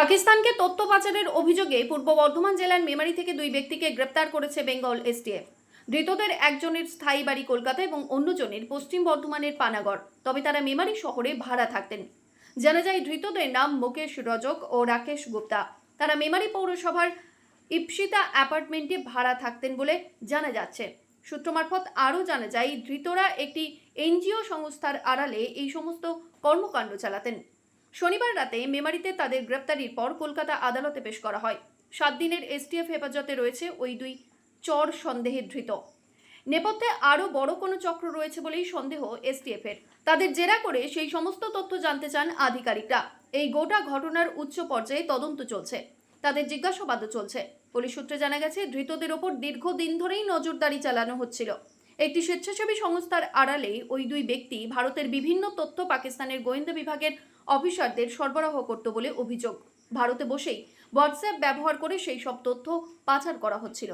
পাকিস্তানকে তথ্য পাচারের অভিযোগে পূর্ব বর্ধমান জেলার মেমারি থেকে দুই ব্যক্তিকে গ্রেপ্তার করেছে বেঙ্গল এসটিএফ। ধৃতদের একজনের স্থায়ী বাড়ি কলকাতা এবং অন্যজনের পশ্চিম বর্ধমানের পানাগড়। তবে তারা মেমারি শহরে ভাড়া থাকতেন। জানা যায়, ধৃতদের নাম মুকেশ রজক ও রাকেশ গুপ্তা। তারা মেমারি পৌরসভার ইপসিতা অ্যাপার্টমেন্টে ভাড়া থাকতেন বলে জানা যাচ্ছে। সূত্র মারফত আরও জানা যায়, ধৃতরা একটি এনজিও সংস্থার আড়ালে এই সমস্ত কর্মকাণ্ড চালাতেন। শনিবার রাতে মেমারিতে তাদের গ্রেপ্তারির পর কলকাতা আদালতে পেশ করা হয়। সাত দিনের এসটিএফ হেফাজতে রয়েছে ওই দুই চর সন্দেহে ধৃত নেপথ্যে আরও বড় কোনো চক্র রয়েছে বলেই সন্দেহ এসটিএফ এর তাদের জেরা করে সেই সমস্ত তথ্য জানতে চান আধিকারিকরা। এই গোটা ঘটনার উচ্চ পর্যায়ে তদন্ত চলছে। তাদের জিজ্ঞাসাবাদও চলছে। পুলিশ সূত্রে জানা গেছে, ধৃতদের ওপর দীর্ঘদিন ধরেই নজরদারি চালানো হচ্ছিল। একটি স্বেচ্ছাসেবী সংস্থার আড়ালে ওই দুই ব্যক্তি ভারতের বিভিন্ন তথ্য পাকিস্তানের গোয়েন্দা বিভাগের অফিসারদের সরবরাহ করত বলে অভিযোগ। ভারতে বসেই হোয়াটসঅ্যাপ ব্যবহার করে সেই সব তথ্য পাচার করা হচ্ছিল।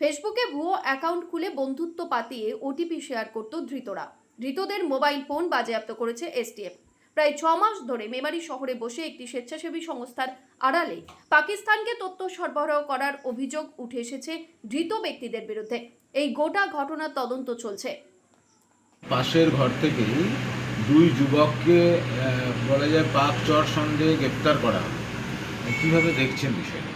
ফেসবুকে ভুয়ো অ্যাকাউন্ট খুলে বন্ধুত্ব পাতিয়ে ওটিপি শেয়ার করত ধৃতরা। ধৃতদের মোবাইল ফোন বাজেয়াপ্ত করেছে এসটিএফ। প্রায় ছ মাস ধরে মেমারি শহরে বসে একটি স্বেচ্ছাসেবী সংস্থার আড়ালে পাকিস্তানকে তথ্য সরবরাহ করার অভিযোগ উঠে এসেছে ধৃত ব্যক্তিদের বিরুদ্ধে। এই গোটা ঘটনার তদন্ত চলছে। পাশের ঘর থেকেই দুই যুবককে বলা যায় পাক চর সন্দেহে গ্রেপ্তার করা হলো কীভাবে দেখছেন বিষয়টা?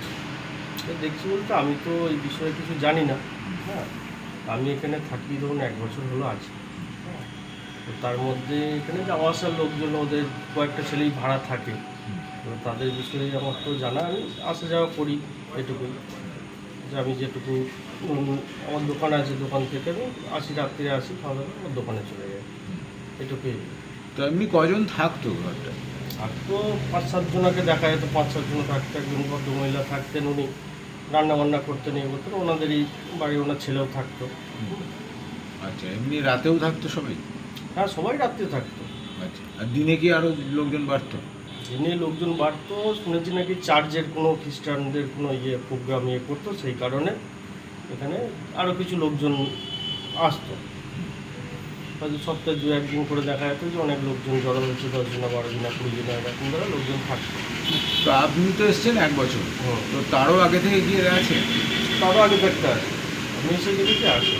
দেখছি বলতে আমি তো এই বিষয়ে কিছু জানি না। হ্যাঁ আমি এখানে থাকি ধরুন এক বছর হলো আছি হ্যাঁ। তো তার মধ্যে এখানে যাওয়া আসার লোকজন ওদের কয়েকটা ছেলেই ভাড়া থাকে। তো তাদের বিষয়ে আমার তো জানা আমি আসা যাওয়া করি এটুকুই। যে আমি যেটুকু আমার দোকান আছে দোকান থেকে আমি আসি রাত্রে আসি দাওয়া আমার দোকানে চলে যাই। এটুকুই। তো এমনি কজন থাকতো ঘরটা? থাকতো পাঁচ সাতজনকে দেখা যেত পাঁচ সাতজন থাকতো একজন ভদ্র মহিলা থাকতেন উনি রান্না বান্না করতেন এই করতেন ওনাদেরই বাড়ি ওনার ছেলেও থাকতো। আচ্ছা এমনি রাতেও থাকতো সবাই? হ্যাঁ সবাই রাত্রে থাকতো। আচ্ছা আর দিনে কি আরও লোকজন বাড়তো? দিনে লোকজন বাড়তো শুনেছি নাকি চার্চের কোনো খ্রিস্টানদের কোনো ইয়ে প্রোগ্রাম ইয়ে করতো সেই কারণে এখানে আরও কিছু লোকজন আসতো। হয়তো সপ্তাহে দু একদিন করে দেখা যেত যে অনেক লোকজন জড়ো হয়েছে দশ জনা বারো জনা কুড়ি জনা এরকম ধরে লোকজন থাকতো। তো আপনি তো এসছেন এক বছর। তো তারও আগে থেকে গিয়ে আছে? তারও আগে থাকতে আসে আমি এসে দেখেছি আসে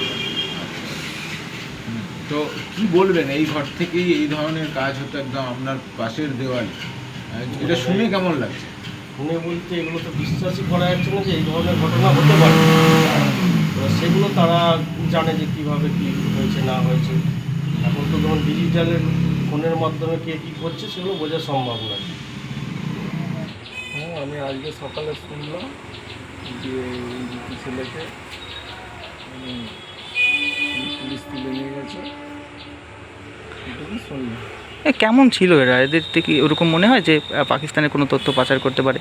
তো কি বলবেন এই ঘর থেকেই এই ধরনের কাজ হতো একদম আপনার পাশের দেওয়াল? এটা শুনে কেমন লাগছে? শুনে বলতে এগুলো তো বিশ্বাসই করা যাচ্ছে না যে এই ধরনের ঘটনা হতে পারে। সেগুলো তারা জানে যে কীভাবে কী হয়েছে না হয়েছে। এখন তো ধরুন ডিজিটালের ফোনের মাধ্যমে কে কী করছে সেগুলো বোঝা সম্ভব নয়। হ্যাঁ আমি আজকে সকালে শুনলাম যে এই দুটি ছেলেকে পুলিশ তুলে নিয়ে গেছে। এটুকু শুনলাম। এ, কেমন ছিল এরা? এদের থেকে ওরকম মনে হয় যে পাকিস্তানের কোনো তথ্য পাচার করতে পারে?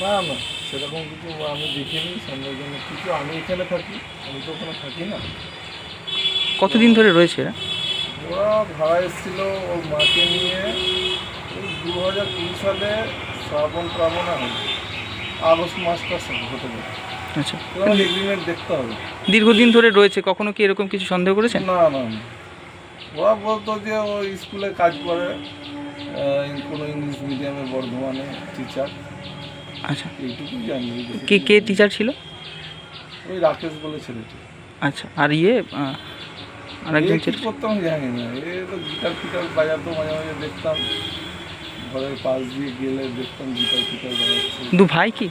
না না সেরকম কিছু আমি দেখিনি সন্দেহজনক কিছু আমি এখানে থাকি আমি তো ওখানে থাকি না। কতদিন ধরে রয়েছে এরা? ওরা ভাড়া এসেছিল ওর মাকে নিয়ে দু হাজার কুড়ি সালে শ্রাবণ প্রাবণা হবে আগস্ট মাসটা হতে পারে। আচ্ছা। এগ্রিমেন্ট দেখতে হবে। দীর্ঘদিন ধরে রয়েছে কখনো কি এরকম কিছু সন্দেহ করেছেন? না না। ওরা বলতো যে ও স্কুলে কাজ করে কোনো ইংলিশ মিডিয়ামে বর্ধমানে টিচার আচ্ছা। এইটুকুই জানি। কে কে টিচার ছিল? ওই রাকেশ বলে ছেলেটি। আচ্ছা আর ইয়ে আরেকজন ছিল? করতাম জানি না। এ তো গিটার ফিটার বাজাতো মাঝে মাঝে দেখতাম। ঘরের পাশ দিয়ে গেলে দেখতাম গিটার ফিটার বাজাচ্ছে। দু ভাই কি?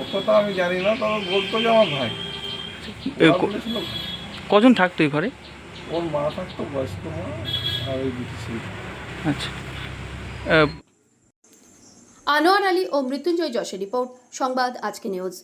অতটা আমি জানি না তবে বলতো যে আমার ভাই। কজন থাকতো এই ঘরে? ওর মা থাকতো বয়স্ক মা আর ওই দুটি ছিল আচ্ছা আনোয়ার আলী ও মৃত্যুঞ্জয় যশের রিপোর্ট সংবাদ আজকে নিউজ।